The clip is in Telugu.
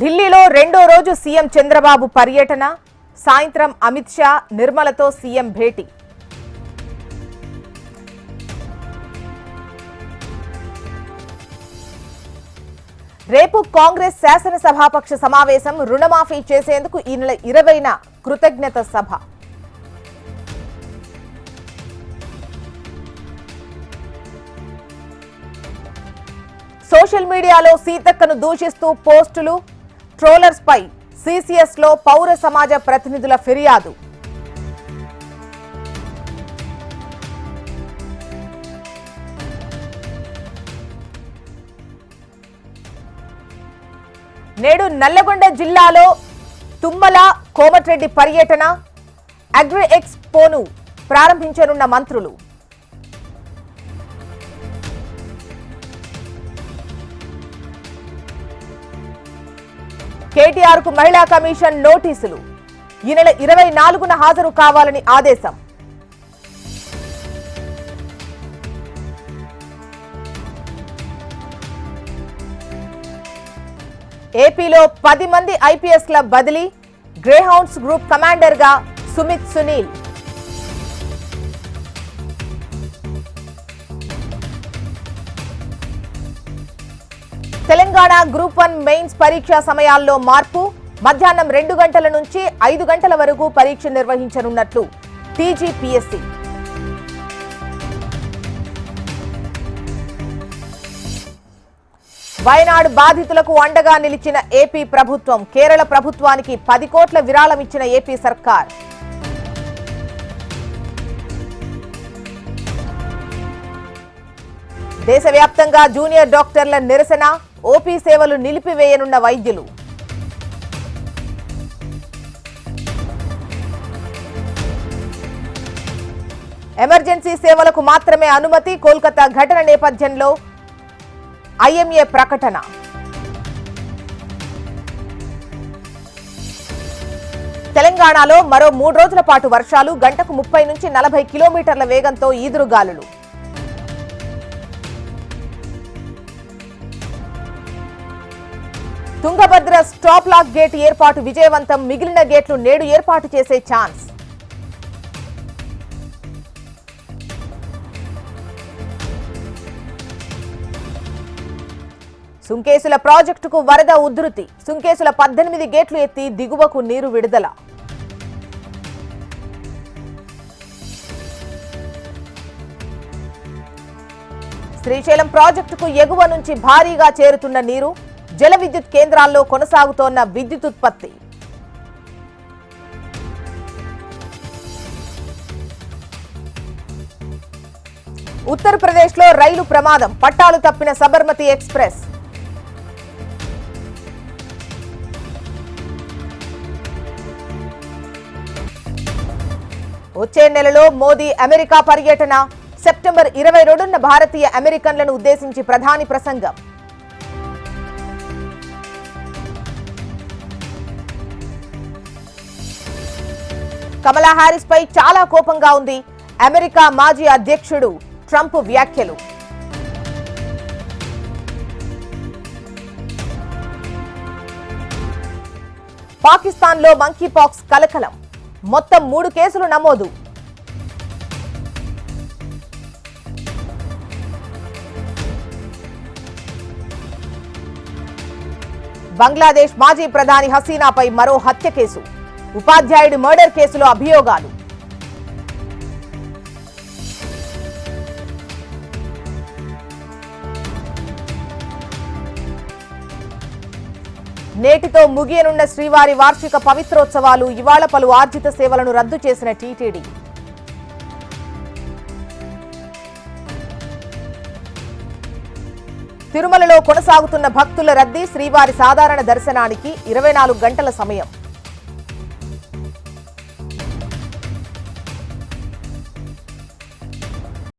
ఢిల్లీలో రెండో రోజు సీఎం చంద్రబాబు పర్యటన. సాయంత్రం అమిత్ షా నిర్మలతో సీఎం భేటీ. రేపు కాంగ్రెస్ శాసనసభాపక్ష సమావేశం రుణమాఫీ చేసేందుకు ఈ నెల ఇరవైన కృతజ్ఞత సభ. సోషల్ మీడియాలో సీతక్కను దూషిస్తూ పోస్టులు. ట్రోలర్స్ పై సిసిఎస్లో పౌర సమాజ ప్రతినిధుల ఫిర్యాదు. నేడు నల్లగొండ జిల్లాలో తుమ్మల కోమటిరెడ్డి పర్యటన అగ్రి ఎక్స్పోను ప్రారంభించనున్న మంత్రులు. కేటీఆర్కు మహిళా కమిషన్ నోటీసులు. ఈ నెల ఇరవై నాలుగున హాజరు కావాలని ఆదేశం. ఏపీలో పది మంది ఐపీఎస్ల బదిలీ Greyhounds group కమాండర్గా Sumit Sunil. Telangana group one mains పరీక్షా సమయాల్లో మార్పు. మధ్యాహ్నం రెండు గంటల నుంచి ఐదు గంటల వరకు పరీక్ష నిర్వహించనున్నట్లు టీజీపీఎస్సీ. వయనాడు బాధితులకు అండగా నిలిచిన ఏపీ ప్రభుత్వం కేరళ ప్రభుత్వానికి పది కోట్ల విరాళం ఇచ్చిన ఏపీ సర్కార్. దేశవ్యాప్తంగా జూనియర్ డాక్టర్ల నిరసన ఓపీ సేవలు నిలిపివేయనున్న వైద్యులు. ఎమర్జెన్సీ సేవలకు మాత్రమే అనుమతి కోల్కతా ఘటన నేపథ్యంలో ఐఎంఏ ప్రకటన. తెలంగాణలో మరో మూడు రోజుల పాటు వర్షాలు గంటకు ముప్పై నుంచి నలభై కిలోమీటర్ల వేగంతో ఈదురుగాలులు. తుంగభద్ర స్టాప్ లాక్ గేట్ ఏర్పాటు విజయవంతం. మిగిలిన గేట్లు నేడు ఏర్పాటు చేసే ఛాన్స్. సుంకేసుల ప్రాజెక్టుకు వరద ఉధృతి. సుంకేసుల పద్దెనిమిది గేట్లు ఎత్తి దిగువకు నీరు విడుదల. శ్రీశైలం ప్రాజెక్టుకు ఎగువ నుంచి భారీగా చేరుతున్న నీరు. జల విద్యుత్ కేంద్రాల్లో కొనసాగుతోన్న విద్యుత్ ఉత్పత్తి. ఉత్తరప్రదేశ్లో రైలు ప్రమాదం పట్టాలు తప్పిన సబర్మతి ఎక్స్ప్రెస్. వచ్చే నెలలో మోదీ అమెరికా పర్యటన సెప్టెంబర్ ఇరవై రెండున భారతీయ అమెరికన్లను ఉద్దేశించి ప్రధాని ప్రసంగం. కమలా హారిస్ పై చాలా కోపంగా ఉంది. అమెరికా మాజీ అధ్యక్షుడు ట్రంప్ వ్యాఖ్యలు. పాకిస్తాన్లో మంకీ పాక్స్ కలకలం. మొత్తం మూడు కేసులు నమోదు. బంగ్లాదేశ్ మాజీ ప్రధాని హసీనాపై మరో హత్య కేసు. ఉపాధ్యాయుడి మర్డర్ కేసులో అభియోగాలు. నేటితో ముగియనున్న శ్రీవారి వార్షిక పవిత్రోత్సవాలు ఇవాళ పలు ఆర్జిత సేవలను రద్దు చేసిన టీటీడీ. తిరుమలలో కొనసాగుతున్న భక్తుల రద్దీ శ్రీవారి సాధారణ దర్శనానికి ఇరవై నాలుగు గంటల సమయం.